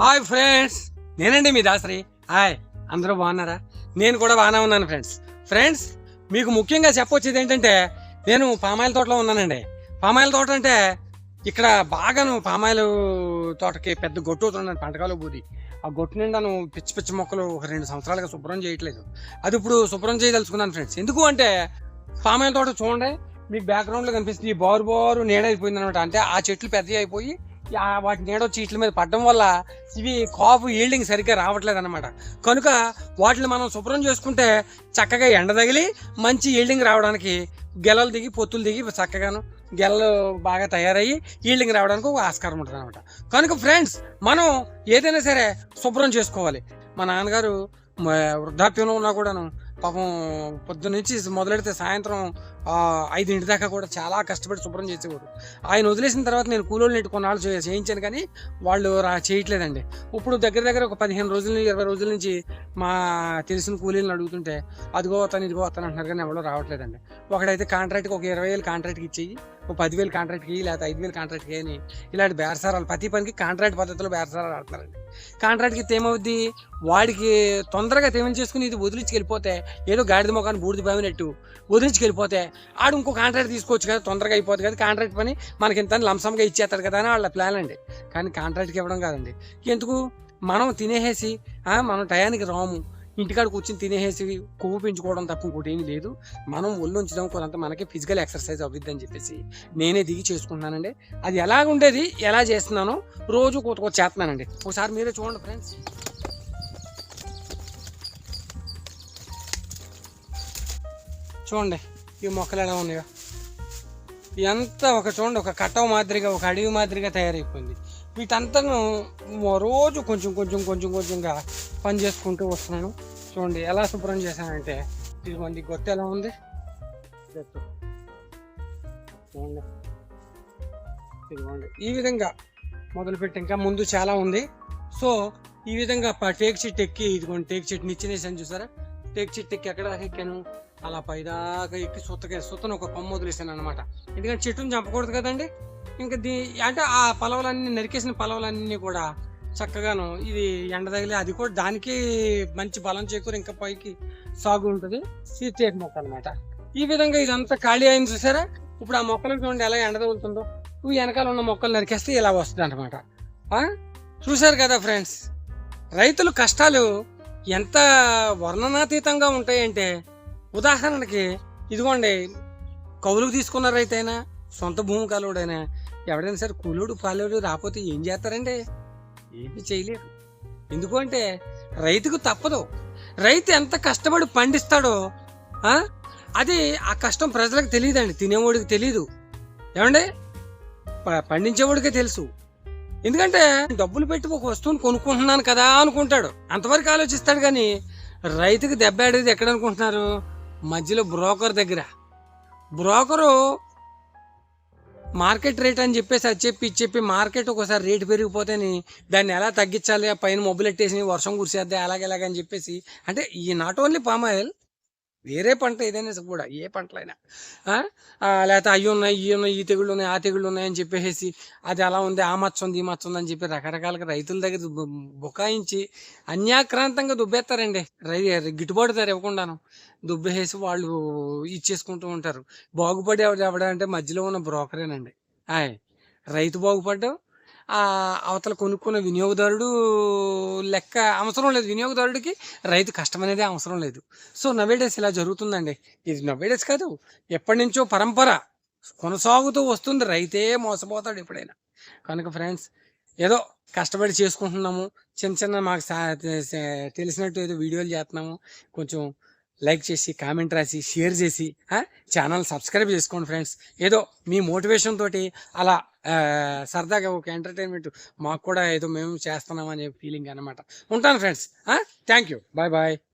Hi friends. నేనండి మీ Dasari. Hi. అందరూ బాగున్నారా? నేను కూడా బాగానే ఉన్నాను ఫ్రెండ్స్. ఫ్రెండ్స్ మీకు ముఖ్యంగా చెప్పొచ్చేది ఏంటంటే నేను పామాయిల తోటలో ఉన్నానండి. పామాయిల తోట అంటే ఇక్కడ బాగాను పామాయిల తోటకి పెద్ద గొట్టు అవుతున్నాను పంటకాలు బూది ఆ గొట్టు నిండాను పిచ్చి పిచ్చి మొక్కలు ఒక రెండు సంవత్సరాలుగా శుభ్రం చేయట్లేదు. అది ఇప్పుడు శుభ్రం చేయదలుచుకున్నాను ఫ్రెండ్స్. ఎందుకు అంటే పామాయిల తోట చూడండి మీకు బ్యాక్గ్రౌండ్లో కనిపిస్తుంది ఈ బారు బారు నీడ అయిపోయింది అనమాట అంటే ఆ చెట్లు పెద్దవి అయిపోయి వాటి నీడ వచ్చి మీద పడడం వల్ల ఇవి కాపు ఈల్డింగ్ సరిగ్గా రావట్లేదు అనమాట కనుక వాటిని మనం శుభ్రం చేసుకుంటే చక్కగా ఎండ తగిలి మంచి ఈల్డింగ్ రావడానికి గెలలు దిగి పొత్తులు దిగి చక్కగాను గెలలు బాగా తయారయ్యి ఈల్డింగ్ రావడానికి ఒక ఆస్కారం ఉంటుంది అనమాట కనుక ఫ్రెండ్స్ మనం ఏదైనా సరే శుభ్రం చేసుకోవాలి. మా నాన్నగారు వృద్ధాప్యంలో ఉన్నా కూడాను పాపం పొద్దు నుంచి మొదలెడితే సాయంత్రం ఐదింటి దాకా కూడా చాలా కష్టపడి శుభ్రం చేసేవాడు. ఆయన వదిలేసిన తర్వాత నేను కూలోళ్ళు నెట్టు కొన్నాళ్ళు చేయించాను కానీ వాళ్ళు రా చేయట్లేదండి. ఇప్పుడు దగ్గర దగ్గర ఒక పదిహేను రోజుల నుంచి ఇరవై రోజుల నుంచి మా తెలిసిన కూలీలను అడుగుతుంటే అదిగో అతను ఇదిగో అతను అంటున్నారు కానీ ఎవరో రావట్లేదండి. ఒకడైతే కాంట్రాక్ట్కి ఒక ఇరవై వేలు కాంట్రాక్ట్కి ఇచ్చేయి పదివేలు కాంట్రాక్ట్కి లేకపోతే ఐదు వేలు కాంట్రాక్ట్కి అని ఇలాంటి బేరసారాలు. ప్రతి పనికి కాంట్రాక్ట్ పద్ధతిలో బేరసారాలు ఆడతారండి కాంట్రాక్ట్కి తేమవుద్ది వాడికి తొందరగా తేమని చేసుకుని ఇది వదిలించి వెళ్ళిపోతే ఏదో గాడిద మొఖాన్ని బూడిద బావినట్టు వదిలించి వెళ్ళిపోతే ఆడు ఇంకో కాంట్రాక్ట్ తీసుకోవచ్చు కదా తొందరగా అయిపోతుంది కదా కాంట్రాక్ట్ పని మనకి ఇంత లంసంగా ఇచ్చేస్తారు కదా అని వాళ్ళ ప్లాన్ అండి. కానీ కాంట్రాక్ట్కి ఇవ్వడం కాదండి. ఎందుకు? మనం తినేసేసి మనం టయానికి రాము. ఇంటికాడ కూర్చొని తినేసి కొవ్వు పెంచుకోవడం తప్ప ఇంకోటి ఏమీ లేదు. మనం ఒళ్ళు ఉంచడం కొంత మనకి ఫిజికల్ ఎక్సర్సైజ్ అవుద్ది అని చెప్పేసి నేనే దిగి చేసుకుంటున్నానండి. అది ఎలా ఉండేది ఎలా చేస్తున్నానో రోజు కొత్త కొత్త చేస్తున్నానండి. ఒకసారి మీరే చూడండి ఫ్రెండ్స్ చూడండి ఈ మొక్కలు ఎలా ఉన్నాయో. ఎంత ఒక చూడండి ఒక కట్టవ మాదిరిగా ఒక అడవి మాదిరిగా తయారైపోయింది. వీటంతాను రోజు కొంచెం కొంచెం కొంచెం కొంచెంగా పని చేసుకుంటూ వస్తున్నాను. చూడండి ఎలా శుభ్రం చేశానంటే ఇదిగోండి గొత్తు ఎలా ఉంది? చూడండి. ఇదిగోండి ఈ విధంగా మొదలుపెట్టి ఇంకా ముందు చాలా ఉంది. సో ఈ విధంగా టేక్ చెట్టు ఎక్కి ఇదిగోండి టేక్ చెట్టు నిచ్చినేసాను చూసారా? టేక్ చెట్టు ఎక్కి ఎక్కడ ఎక్కాను? అలా పైదాకా ఎక్కి సుత్తకే సుత్తను ఒక కొమ్మ వదిలేసాను అనమాట ఎందుకంటే చెట్టుని చంపకూడదు కదండి. ఇంకా దీ అంటే ఆ పలవలన్నీ నరికేసిన పలవలన్నీ కూడా చక్కగాను ఇది ఎండ తగిలి అది కూడా దానికి మంచి బలం చేకూరి ఇంకా పైకి సాగు ఉంటుంది. ఇది తేక మొక్క అనమాట ఈ విధంగా ఇదంతా ఖాళీ అయింది చూసారా? ఇప్పుడు ఆ మొక్కలకు చూడండి ఎలా ఎండ తగులుతుందో. ఇవి వెనకాల ఉన్న మొక్కలు నరికేస్తే ఇలా వస్తుంది అనమాట చూశారు కదా ఫ్రెండ్స్? రైతుల కష్టాలు ఎంత వర్ణనాతీతంగా ఉంటాయంటే ఉదాహరణకి ఇదిగోండి కౌలుకు తీసుకున్న రైతైనా సొంత భూమి కలవుడైనా ఎవడైనా సరే కూలోడు పాలుడు రాకపోతే ఏం చేస్తారండి? ఏమి చేయలేరు. ఎందుకంటే రైతుకు తప్పదు. రైతు ఎంత కష్టపడి పండిస్తాడో అది ఆ కష్టం ప్రజలకు తెలియదండి తినేవాడికి తెలియదు ఏమండి? ప- పండించేవాడికే తెలుసు. ఎందుకంటే డబ్బులు పెట్టి ఒక వస్తువుని కొనుక్కుంటున్నాను కదా అనుకుంటాడు. అంతవరకు ఆలోచిస్తాడు కానీ రైతుకు దెబ్బ ఆడేది ఎక్కడ అనుకుంటున్నారు? మధ్యలో బ్రోకర్ దగ్గర. బ్రోకరు మార్కెట్ రేట్ అని చెప్పేసి అది చెప్పి చెప్పి మార్కెట్ ఒకసారి రేటు పెరిగిపోతేని దాన్ని ఎలా తగ్గించాలి? ఆ పైన మొబ్బులెట్టేసి వర్షం కురిసేద్ది? అలాగే అలాగని చెప్పేసి. అంటే ఈ నాట్ ఓన్లీ పామ్ ఆయిల్ వేరే పంట ఏదైనా కూడా ఏ పంటలైనా. ఆ? లేకపోతే అవి ఉన్నాయి ఇవి ఉన్నాయి ఈ తెగుళ్ళు ఉన్నాయి ఆ తెగుళ్ళు ఉన్నాయని చెప్పేసి అది అలా ఉంది ఆ మచ్చ ఉంది ఈ మచ్చ ఉంది అని చెప్పి రకరకాలుగా రైతుల దగ్గర బు- బుకాయించి అన్యాక్రాంతంగా దుబ్బేస్తారండి రై గిట్టుబాటు ధర ఇవ్వకుండాను దుబ్బేసి వాళ్ళు ఇచ్చేసుకుంటూ ఉంటారు. బాగుపడి ఎవడు ఎవడంటే మధ్యలో ఉన్న బ్రోకరేనండి. ఆయ్ రైతు బాగుపడ్డావు అవతల కొనుక్కున్న వినియోగదారుడు లెక్క అవసరం లేదు. వినియోగదారుడికి రైతు కష్టం అనేది అవసరం లేదు. సో నవేడేస్ ఇలా జరుగుతుందండి. ఇది నవేడేస్ కాదు. ఎప్పటి నుంచో పరంపర కొనసాగుతూ వస్తుంది. రైతే మోసపోతాడు ఎప్పుడైనా. కనుక ఫ్రెండ్స్ ఏదో కష్టపడి చేసుకుంటున్నాము. చిన్న చిన్న మాకు సా- తెలిసినట్టు ఏదో వీడియోలు చేస్తున్నాము. కొంచెం లైక్ చేసి కామెంట్ రాసి షేర్ చేసి ఛానల్ సబ్స్క్రైబ్ చేసుకోండి ఫ్రెండ్స్ ఏదో మీ మోటివేషన్ తోటి అలా సరదాగా ఒక ఎంటర్టైన్మెంట్ మాకు కూడా ఏదో మేము చేస్తున్నాం ఫీలింగ్ అనమాట ఉంటాను friends thank you bye bye